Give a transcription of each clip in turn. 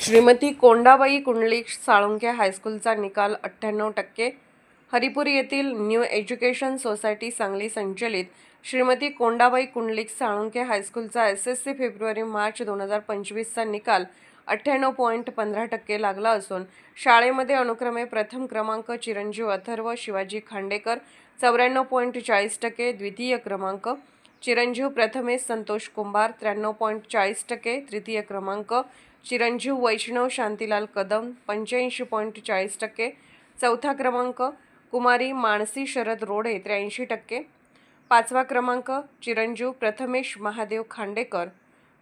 श्रीमती कोंडाबाई कुंडलिक साळुंके हायस्कूलचा निकाल अठ्ठ्याण्णव टक्के. हरिपूर येथील न्यू एज्युकेशन सोसायटी सांगली संचलित श्रीमती कोंडाबाई कुंडलिक साळुंके हायस्कूलचा एस एस सी फेब्रुवारी मार्च दोन हजार पंचवीसचा निकाल अठ्ठ्याण्णव पॉईंट पंधरा टक्के लागला असून शाळेमध्ये अनुक्रमे प्रथम क्रमांक चिरंजीव अथर्व शिवाजी खांडेकर चौऱ्याण्णव पॉईंट चाळीस टक्के द्वितीय क्रमांक चिरंजीव प्रथमेश संतोष कुंभार त्र्याण्णव पॉईंट चाळीस टक्के तृतीय क्रमांक चिरंजीव वैष्णव शांतीलाल कदम पंच्याऐंशी पॉईंट चाळीस टक्के. चौथा क्रमांक कुमारी मानसी शरद रोडे त्र्याऐंशी टक्के. पाचवा क्रमांक चिरंजीव प्रथमेश महादेव खांडेकर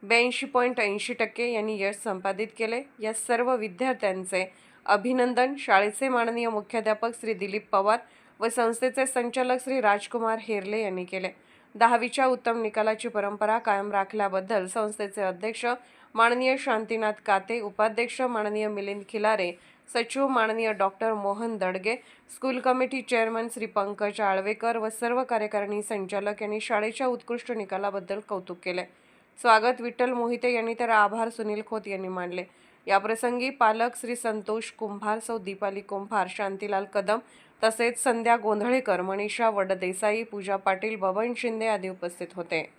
ब्याऐंशी पॉईंट ऐंशी टक्के यांनी यश संपादित केले. या सर्व विद्यार्थ्यांचे अभिनंदन. शाळेचे माननीय मुख्याध्यापक श्री दिलीप पवार व संस्थेचे संचालक श्री राजकुमार हेरले यांनी केले. दहावीच्या उत्तम निकालाची परंपरा कायम राखल्याबद्दल संस्थेचे अध्यक्ष माननीय शांतीनाथ काते उपाध्यक्ष माननीय मिलिंद खिलारे सचिव माननीय doctor Mohan Dadge school committee chairman Shri Pankaj Alvekar व सर्व कार्यकारिणी संचालक यांनी शाळेच्या उत्कृष्ट निकालाबद्दल कौतुक केले. स्वागत विठ्ठल मोहिते यांनी तर आभार सुनील खोत यांनी मानले. याप्रसंगी पालक श्री संतोष कुंभार सौ दीपाली कुंभार शांतीलाल कदम तसेच संध्या गोंधळेकर मनीषा वडदेसाई पूजा पाटील बबन शिंदे आदी उपस्थित होते.